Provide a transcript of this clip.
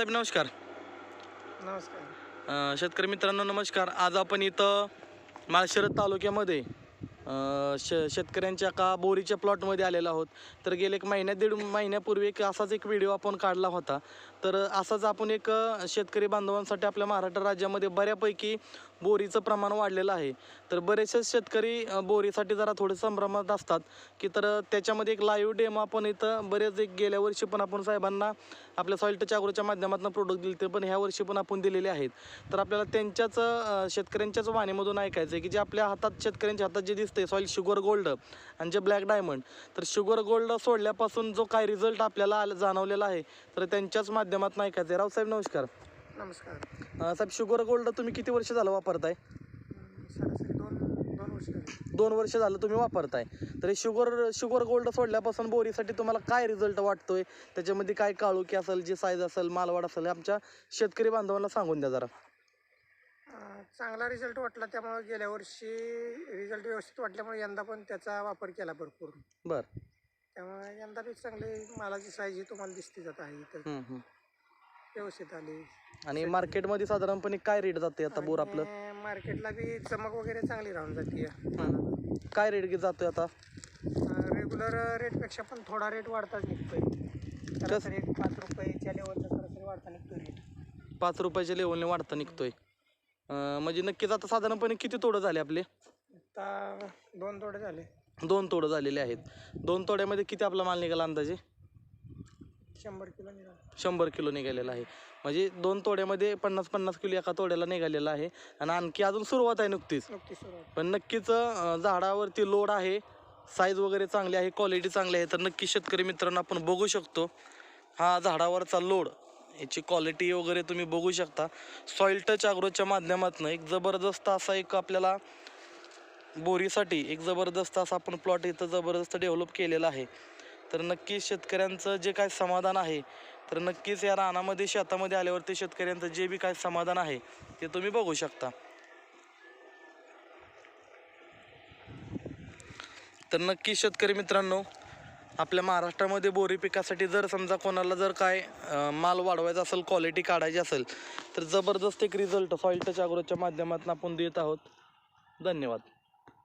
साहेब नमस्कार. नमस्कार. अ, शेतकरी मित्रांनो नमस्कार. आज आपण इथं माळशिरस तालुक्यामध्ये अ, श शेतकऱ्यांच्या का बोरीच्या प्लॉटमध्ये आलेलो आहोत. तर गेले एक महिन्या दीड महिन्यापूर्वी एक असाच एक व्हिडिओ आपण काढला होता. तर असाच आपण एक अ, शेतकरी बांधवांसाठी आपल्या महाराष्ट्र राज्यामध्ये बऱ्यापैकी बोरीचं प्रमाण वाढलेलं आहे. तर बरेचसे शेतकरी बोरीसाठी जरा थोडे संभ्रमात असतात की तर त्याच्यामध्ये एक लाईव्ह डेमो आपण इथं बरेच एक गेल्या वर्षी पण आपण साहेबांना आपल्या सॉईल टच माध्यमातून प्रोडक्ट दिले ते पण ह्या वर्षी पण आपण दिलेले आहेत. तर आपल्याला त्यांच्याच शेतकऱ्यांच्याच वाणीमधून ऐकायचं आहे की जे आपल्या हातात शेतकऱ्यांच्या हातात जे दिसते सॉईल शुगर गोल्ड आणि जे ब्लॅक डायमंड तर शुगर गोल्ड सोडल्यापासून जो काय रिझल्ट आपल्याला जाणवलेला आहे तर त्यांच्याच माध्यमातून ऐकायचं आहे रावसाहेब नमस्कार. नमस्कार. अ, साहेब शुगर गोल्ड तुम्ही किती वर्ष झालं वापरताय? अं, सरासरी दोन दोन वर्ष झाली. दोन वर्ष झालं तुम्ही वापरताय. तर हे शुगर शुगर गोल्ड सोडल्यापासून बोरीसाठी तुम्हाला काय रिझल्ट वाटतोय? त्याच्यामध्ये काय काळुकी असेल जी साईज असेल मालवाड असेल हे आमच्या शेतकरी बांधवांना सांगून द्या जरा. अं, चांगला रिझल्ट वाटला त्यामुळे गेल्या वर्षी रिझल्ट व्यवस्थित वाटल्यामुळे यंदा पण त्याचा वापर केला भरपूर. बर. त्यामुळे यंदा बी चांगली मालाची साईज ही तुम्हाला दिसते जात आहे इथं. हम्म, हम्म. व्यवस्थित आली. आणि मार्केटमध्ये साधारणपणे काय रेट जाते आता बोर आपलं? आणि मार्केटला बी चमक वगैरे चांगली राहून जाते काय रेट जातोय आता? रेग्युलर रेटपेक्षा पण थोडा रेट वाढताच निघतोय. सरासरी एक पाच रुपयाच्या लेवलचा सरासरी वाढता निघतोय रेट पाच रुपयाच्या लेवलने वाढता निघतोय. अं, म्हणजे नक्कीच आता साधारणपणे किती तोडं झाले आपले? आता दोन तोडे झाले. दोन तोडं झालेले आहेत. दोन तोड्यामध्ये किती आपला माल निघाला अंदाजे? शंभर किलो निघाला. शंभर किलो निघालेला आहे. म्हणजे दोन तोड्यामध्ये पन्नास पन्नास किलो एका तोड्याला निघालेला आहे. आणि आणखी अजून सुरुवात आहे नुकतीच. सुरुवात. पण नक्कीच अं, झाडावरती लोड आहे. साईज वगैरे चांगली आहे क्वालिटी चांगली आहे. तर नक्की शेतकरी मित्रांनो आपण बघू शकतो. हा झाडावरचा लोड याची क्वालिटी वगैरे तुम्ही बघू शकता. सॉईल टच अग्रोच्या माध्यमातून एक जबरदस्त असा एक आपल्याला बोरीसाठी एक जबरदस्त असा आपण प्लॉट इथं जबरदस्त डेव्हलप केलेला आहे. तर नक्की शेतकऱ्यांचं जे काय समाधान आहे तर नक्कीच या रानामध्ये शेतामध्ये आल्यावरती शेतकऱ्यांचं जे बी काय समाधान आहे ते तुम्ही बघू शकता. तर नक्की शेतकरी मित्रांनो आपल्या महाराष्ट्रामध्ये बोरी पिकासाठी जर समजा कोणाला जर काय माल वाढवायचा असेल क्वालिटी काढायची असेल तर जबरदस्त एक रिझल्ट सॉईल टच अग्रोच्या माध्यमातून आपण देत आहोत. धन्यवाद.